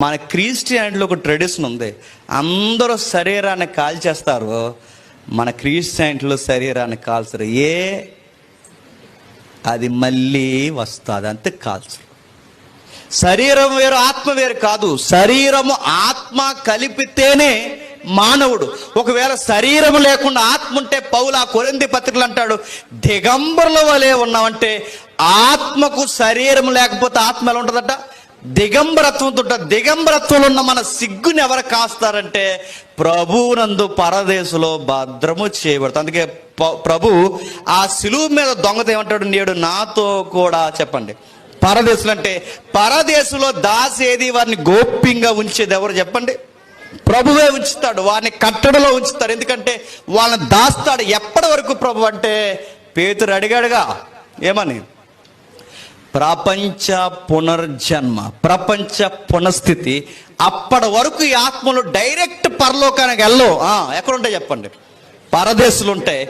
మన క్రిస్టియానిటీలో ఒక ట్రెడిషన్ ఉంది. అందరూ శరీరాన్ని కాల్చేస్తారు. మన క్రిస్టియానిటీలో శరీరాన్ని కాల్చరు. ఏ? అది మళ్ళీ వస్తుంది. అంతే కాల్చరు. శరీరం వేరు ఆత్మ వేరు కాదు. శరీరము ఆత్మ కలిపితేనే మానవుడు. ఒకవేళ శరీరం లేకుండా ఆత్మ ఉంటే పౌల కొరింది పత్రికలు అంటాడు దిగంబరుల వలె ఉన్నామంటే ఆత్మకు శరీరం లేకపోతే ఆత్మ ఎలా ఉంటుందట? దిగంబరత్వంతో దిగంబరత్వంలో ఉన్న మన సిగ్గుని ఎవరు కాస్తారంటే ప్రభువునందు పరదేశంలో భద్రము చేయబడతాం అందుకే ప- ప్రభు ఆ సిలువు మీద దొంగత ఏమంటాడు? నేడు నాతో కూడా చెప్పండి. పరదేశులు అంటే పరదేశంలో దాసేది వారిని గోప్యంగా ఉంచేది ఎవరు చెప్పండి? ప్రభువే ఉంచుతాడు. వారిని కట్టడలో ఉంచుతాడు. ఎందుకంటే వాళ్ళని దాస్తాడు. ఎప్పటి వరకు ప్రభు అంటే? పేతురు అడిగాడుగా. ఏమని? ప్రపంచ పునర్జన్మ ప్రపంచ పునఃస్థితి. అప్పటి వరకు ఈ ఆత్మలు డైరెక్ట్ పరలోకానికి వెళ్ళవు. ఎక్కడుంటాయి ఎక్కడ ఉంటాయి చెప్పండి? పరదేశులు ఉంటాయి